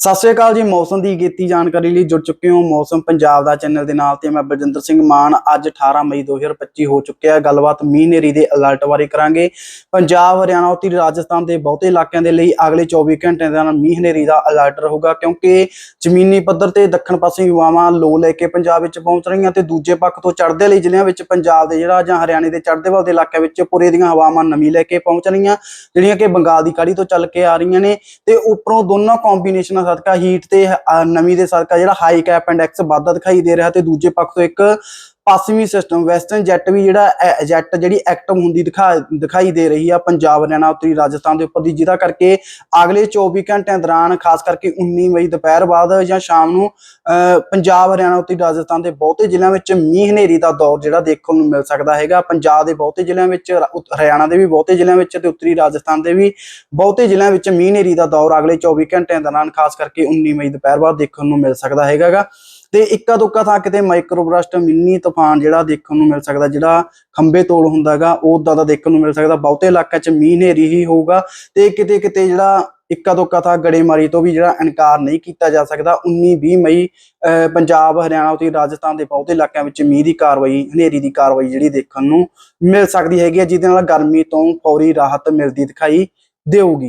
ਸਤਿ ਸ਼੍ਰੀ ਅਕਾਲ ਜੀ, ਮੌਸਮ ਦੀ ਕੀਤੀ ਜਾਣਕਾਰੀ ਲਈ ਜੁੜ ਚੁੱਕੇ ਹੋ ਮੌਸਮ ਪੰਜਾਬ ਦਾ ਚੈਨਲ ਦੇ ਨਾਲ ਤੇ ਮੈਂ ਬਲਜਿੰਦਰ ਸਿੰਘ ਮਾਨ। ਅੱਜ 18 ਮਈ 2025 ਹੋ ਚੁੱਕਿਆ ਗੱਲਬਾਤ ਮੀਂਹ ਨੇਰੀ ਦੇ ਅਲਰਟ ਬਾਰੇ ਕਰਾਂਗੇ। ਪੰਜਾਬ, ਹਰਿਆਣਾ ਉੱਤਰੀ ਰਾਜਸਥਾਨ ਦੇ ਬਹੁਤੇ ਇਲਾਕਿਆਂ ਦੇ ਲਈ ਅਗਲੇ 24 ਘੰਟਿਆਂ ਦਾ ਮੀਂਹ ਨੇਰੀ ਦਾ ਅਲਰਟ ਰਹੂਗਾ ਕਿਉਂਕਿ ਜ਼ਮੀਨੀ ਪੱਧਰ ਤੇ ਦੱਖਣ ਪਾਸੇ ਹਵਾਵਾਂ ਲੋ ਲੈ ਕੇ ਪੰਜਾਬ ਵਿੱਚ ਪਹੁੰਚ ਰਹੀਆਂ ਤੇ ਦੂਜੇ ਪੱਖ ਤੋਂ ਚੜ੍ਹਦੇ ਲਈ ਜ਼ਿਲ੍ਹਿਆਂ ਵਿੱਚ ਪੰਜਾਬ ਦੇ ਜਿਹੜਾ ਜਾਂ ਹਰਿਆਣੇ ਦੇ ਚੜ੍ਹਦੇ ਵੱਲ ਦੇ ਇਲਾਕਿਆਂ ਵਿੱਚ ਪੂਰੇ ਦੀਆਂ ਹਵਾਵਾਂ ਨਮੀ ਲੈ ਕੇ ਪਹੁੰਚ ਰਹੀਆਂ, ਜਿਹੜੀਆਂ ਕਿ ਬੰਗਾਲ ਦੀ ਖਾੜੀ ਤੋਂ ਚੱਲ ਕੇ ਆ ਰਹੀਆਂ ਨੇ ਤੇ ਉੱਪਰੋਂ ਦੋਨੋਂ ਕੰਬੀਨੇਸ਼ਨਾਂ ਸਦਕਾ ਹੀਟ ਤੇ ਅਹ, ਨਮੀ ਦੇ ਸਦਕਾ ਜਿਹੜਾ ਹਾਈ ਕੈਪ ਇੰਡੈਕਸ ਵਾਧਾ ਦਿਖਾਈ ਦੇ ਰਿਹਾ ਤੇ ਦੂਜੇ ਪੱਖ ਤੋਂ ਇੱਕ ਪੱਛਮੀ ਸਿਸਟਮ ਵੈਸਟਰਨ ਜੈਟ ਵੀ ਜਿਹੜਾ ਜੈਟ ਜਿਹੜੀ ਐਕਟਿਵ ਹੁੰਦੀ ਦਿਖਾ ਦਿਖਾਈ ਦੇ ਰਹੀ ਆ ਪੰਜਾਬ ਹਰਿਆਣਾ ਉੱਤਰੀ ਰਾਜਸਥਾਨ ਦੇ ਉੱਪਰ ਦੀ ਜਿਹਦਾ ਕਰਕੇ ਅਗਲੇ 24 ਘੰਟਿਆਂ ਦੌਰਾਨ ਖਾਸ ਕਰਕੇ 19 ਮਈ ਦੁਪਹਿਰ ਬਾਅਦ ਜਾਂ ਸ਼ਾਮ ਨੂੰ ਅਹ, ਪੰਜਾਬ ਹਰਿਆਣਾ ਉੱਤਰੀ ਰਾਜਸਥਾਨ ਦੇ ਬਹੁਤੇ ਜ਼ਿਲ੍ਹਿਆਂ ਵਿੱਚ ਮੀਂਹ ਹਨੇਰੀ ਦਾ ਦੌਰ ਜਿਹੜਾ ਦੇਖਣ ਨੂੰ ਮਿਲ ਸਕਦਾ ਹੈਗਾ ਪੰਜਾਬ ਦੇ ਬਹੁਤੇ ਜ਼ਿਲ੍ਹਿਆਂ ਵਿੱਚ ਉਤ- ਹਰਿਆਣਾ ਦੇ ਵੀ ਬਹੁਤੇ ਜ਼ਿਲ੍ਹਿਆਂ ਵਿੱਚ ਤੇ ਉੱਤਰੀ ਰਾਜਸਥਾਨ ਦੇ ਵੀ ਬਹੁਤੇ ਜ਼ਿਲ੍ਹਿਆਂ ਵਿੱਚ ਮੀਂਹ ਹਨੇਰੀ ਦਾ ਦੌਰ ਅਗਲੇ 24 ਘੰਟਿਆਂ ਦੌਰਾਨ ਖਾਸ ਕਰਕੇ 19 ਮਈ ਦੁਪਹਿਰ ਬਾਅਦ ਦੇਖਣ ਨੂੰ ਮਿਲ ਸਕਦਾ ਹੈਗਾ ਗਾ। ਤੇ ਇੱਕਾ ਦੁੱਕਾ ਥਾਂ ਕਿਤੇ ਮਾਈਕਰੋਬਰਸਟ ਮਿੰਨੀ ਤੂਫਾਨ ਜਿਹੜਾ ਦੇਖਣ ਨੂੰ ਮਿਲ ਸਕਦਾ ਜਿਹੜਾ ਖੰਬੇ ਤੋੜ ਹੁੰਦਾਗਾ ਉਦਾਂ ਦਾ ਦੇਖਣ ਨੂੰ ਮਿਲ ਸਕਦਾ। ਬਹੁਤੇ ਇਲਾਕਿਆਂ 'ਚ ਮੀਂਹ ਹਨੇਰੀ ਹੀ ਹੋਊਗਾ ਤੇ ਕਿਤੇ ਕਿਤੇ ਜਿਹੜਾ ਇੱਕਾ ਦੁੱਕਾ ਥਾਂ ਗੜੇਮਾਰੀ ਤੋਂ ਵੀ ਜਿਹੜਾ ਇਨਕਾਰ ਨਹੀਂ ਕੀਤਾ ਜਾ ਸਕਦਾ। 19 20 ਮਈ ਅਹ, ਪੰਜਾਬ ਹਰਿਆਣਾ ਤੇ ਰਾਜਸਥਾਨ ਦੇ ਬਹੁਤੇ ਇਲਾਕਿਆਂ ਵਿੱਚ ਮੀਂਹ ਦੀ ਕਾਰਵਾਈ ਹਨੇਰੀ ਦੀ ਕਾਰਵਾਈ ਜਿਹੜੀ ਦੇਖਣ ਨੂੰ ਮਿਲ ਸਕਦੀ ਹੈਗੀ ਹੈ ਜਿਹਦੇ ਨਾਲ ਗਰਮੀ ਤੋਂ ਫੌਰੀ ਰਾਹਤ ਮਿਲਦੀ ਦਿਖਾਈ ਦੇਊਗੀ।